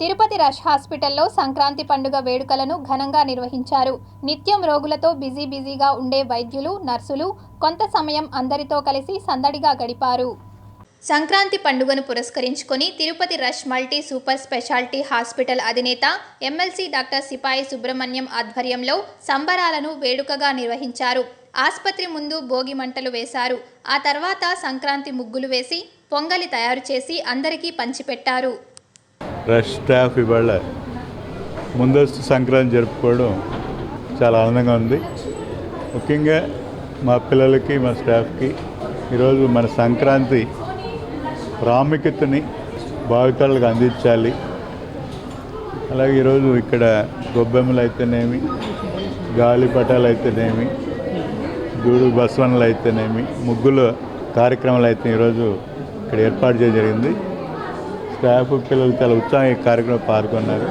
Tirupati rush హాస్పిటల్లో సంక్రాంతి పండుగ వేడుకలను ఘనంగా నిర్వహించారు. నిత్యం రోగులతో బిజీ బిజీగా ఉండే వైద్యులు నర్సులు కొంత సమయం అందరితో కలిసి సందడిగా గడిపారు. సంక్రాంతి పండుగను పురస్కరించుకొని Tirupati Rush multi super speciality hospital అధినేత ఎమ్మెల్సీ డాక్టర్ సిపాయి సుబ్రహ్మణ్యం ఆధ్వర్యంలో సంబరాలను వేడుకగా నిర్వహించారు. ఆసుపత్రి ముందు భోగి మంటలు వేశారు. ఆ తర్వాత సంక్రాంతి ముగ్గులు వేసి పొంగలి తయారు చేసి అందరికీ పంచిపెట్టారు. రష్ స్టాఫ్ ఇవాళ ముందస్తు సంక్రాంతి జరుపుకోవడం చాలా ఆనందంగా ఉంది. ముఖ్యంగా మా పిల్లలకి మా స్టాఫ్కి ఈరోజు మన సంక్రాంతి ప్రాముఖ్యతని భావితాలకు అందించాలి. అలాగే ఈరోజు ఇక్కడ గొబ్బెమ్మలు అయితేనేమి గాలిపటాలు అయితేనేమి గూడు బస్వన్లు అయితేనేమి ముగ్గులు కార్యక్రమాలు అయితే ఈరోజు ఇక్కడ ఏర్పాటు చేయడం జరిగింది. స్టాఫ్ పిల్లలు చాలా ఉత్సాహంగా ఈ కార్యక్రమం పాల్గొన్నారు.